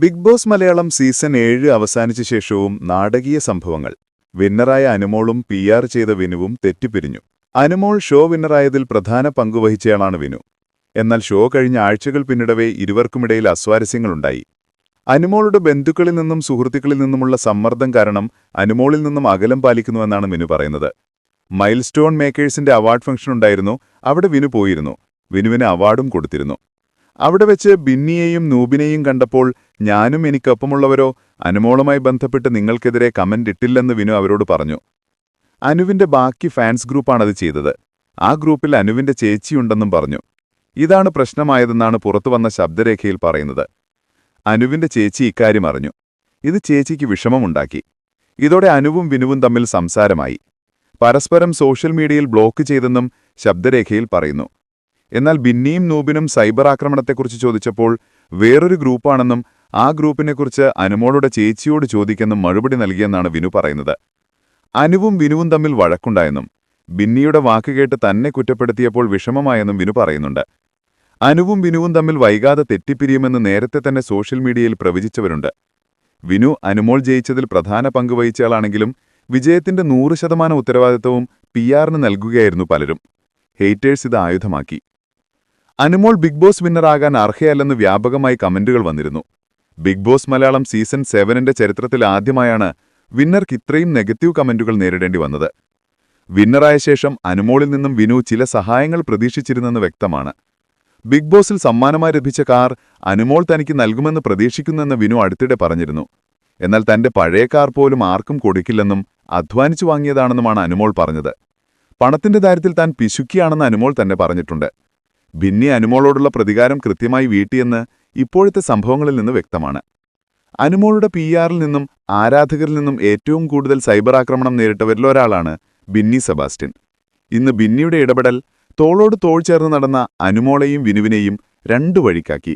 Big Boss Malayalam season ഏഴ് അവസാനിച്ച ശേഷവും നാടകീയ സംഭവങ്ങൾ. വിന്നറായ അനുമോളും പി ആർ ചെയ്ത വിനുവും തെറ്റിപ്പിരിഞ്ഞു. അനുമോൾ ഷോ വിന്നറായതിൽ പ്രധാന പങ്കുവഹിച്ചയാളാണ് വിനു. എന്നാൽ ഷോ കഴിഞ്ഞ ആഴ്ചകൾ പിന്നിടവേ ഇരുവർക്കുമിടയിൽ അസ്വാരസ്യങ്ങളുണ്ടായി. അനുമോളുടെ ബന്ധുക്കളിൽ നിന്നും സുഹൃത്തുക്കളിൽ നിന്നുമുള്ള സമ്മർദ്ദം കാരണം അനുമോളിൽ നിന്നും അകലം പാലിക്കുന്നുവെന്നാണ് വിനു പറയുന്നത്. മൈൽസ്റ്റോൺ മേക്കേഴ്സിന്റെ അവാർഡ് ഫംഗ്ഷൻ ഉണ്ടായിരുന്നു അവിടെ വിനു പോയിരുന്നു. വിനുവിന് അവാർഡും കൊടുത്തിരുന്നു. അവിടെ വെച്ച് ബിന്നിയെയും നൂബിനെയും കണ്ടപ്പോൾ ഞാനും എനിക്കൊപ്പമുള്ളവരോ അനുമോളുമായി ബന്ധപ്പെട്ട് നിങ്ങൾക്കെതിരെ കമന്റ് ഇട്ടില്ലെന്ന് വിനു അവരോട് പറഞ്ഞു. അനുവിന്റെ ബാക്കി ഫാൻസ് ഗ്രൂപ്പാണത് ചെയ്തത്. ആ ഗ്രൂപ്പിൽ അനുവിന്റെ ചേച്ചിയുണ്ടെന്നും പറഞ്ഞു. ഇതാണ് പ്രശ്നമായതെന്നാണ് പുറത്തു വന്ന ശബ്ദരേഖയിൽ പറയുന്നത്. അനുവിന്റെ ചേച്ചി ഇക്കാര്യം അറിഞ്ഞു. ഇത് ചേച്ചിക്ക് വിഷമമുണ്ടാക്കി. ഇതോടെ അനുവും വിനുവും തമ്മിൽ സംസാരമായി. പരസ്പരം സോഷ്യൽ മീഡിയയിൽ ബ്ലോക്ക് ചെയ്തെന്നും ശബ്ദരേഖയിൽ പറയുന്നു. എന്നാൽ ബിന്നിയും നൂബിനും സൈബർ ആക്രമണത്തെക്കുറിച്ച് ചോദിച്ചപ്പോൾ വേറൊരു ഗ്രൂപ്പാണെന്നും ആ ഗ്രൂപ്പിനെക്കുറിച്ച് അനുമോളുടെ ചേച്ചിയോട് ചോദിക്കെന്നും മറുപടി നൽകിയെന്നാണ് വിനു പറയുന്നത്. അനുവും വിനുവും തമ്മിൽ വഴക്കുണ്ടായെന്നും ബിന്നിയുടെ വാക്കുകേട്ട് തന്നെ കുറ്റപ്പെടുത്തിയപ്പോൾ വിഷമമായെന്നും വിനു പറയുന്നുണ്ട്. അനുവും വിനുവും തമ്മിൽ വൈകാതെ തെറ്റിപ്പിരിയുമെന്ന് നേരത്തെ തന്നെ സോഷ്യൽ മീഡിയയിൽ പ്രവചിച്ചവരുണ്ട്. വിനു അനുമോൾ ജയിച്ചതിൽ പ്രധാന പങ്ക് വഹിച്ചയാളാണെങ്കിലും വിജയത്തിന്റെ നൂറ് ശതമാനം ഉത്തരവാദിത്തവും പി ആറിന് നൽകുകയായിരുന്നു പലരും. ഹെയ്റ്റേഴ്സ് ഇത് ആയുധമാക്കി. അനുമോൾ ബിഗ് ബോസ് വിന്നറാകാൻ അർഹയല്ലെന്ന് വ്യാപകമായി കമന്റുകൾ വന്നിരുന്നു. ബിഗ് ബോസ് മലയാളം സീസൺ സെവനിന്റെ ചരിത്രത്തിൽ ആദ്യമായാണ് വിന്നർക്ക് ഇത്രയും നെഗറ്റീവ് കമന്റുകൾ നേരിടേണ്ടി വന്നത്. വിന്നറായ ശേഷം അനുമോളിൽ നിന്നും വിനു ചില സഹായങ്ങൾ പ്രതീക്ഷിച്ചിരുന്നെന്ന് വ്യക്തമാണ്. ബിഗ് ബോസിൽ സമ്മാനമായി ലഭിച്ച കാർ അനുമോൾ തനിക്ക് നൽകുമെന്ന് പ്രതീക്ഷിക്കുന്നെന്ന് വിനു അടുത്തിടെ പറഞ്ഞിരുന്നു. എന്നാൽ തന്റെ പഴയ കാർ പോലും ആർക്കും കൊടുക്കില്ലെന്നും അധ്വാനിച്ചു വാങ്ങിയതാണെന്നുമാണ് അനുമോൾ പറഞ്ഞത്. പണത്തിന്റെ കാര്യത്തിൽ താൻ പിശുക്കിയാണെന്ന് അനുമോൾ തന്നെ പറഞ്ഞിട്ടുണ്ട്. ഭിന്നി അനുമോളോടുള്ള പ്രതികാരം കൃത്യമായി വീട്ടിയെന്ന് ഇപ്പോഴത്തെ സംഭവങ്ങളിൽ നിന്ന് വ്യക്തമാണ്. അനുമോളുടെ പി ആറിൽ നിന്നും ആരാധകരിൽ നിന്നും ഏറ്റവും കൂടുതൽ സൈബർ ആക്രമണം നേരിട്ടവരിലൊരാളാണ് ബിന്നി സെബാസ്റ്റ്യൻ. ഇന്ന് ബിന്നിയുടെ ഇടപെടൽ തോളോട് തോൾ ചേർന്ന് നടന്ന അനുമോളെയും വിനുവിനെയും രണ്ടു വഴിക്കാക്കി.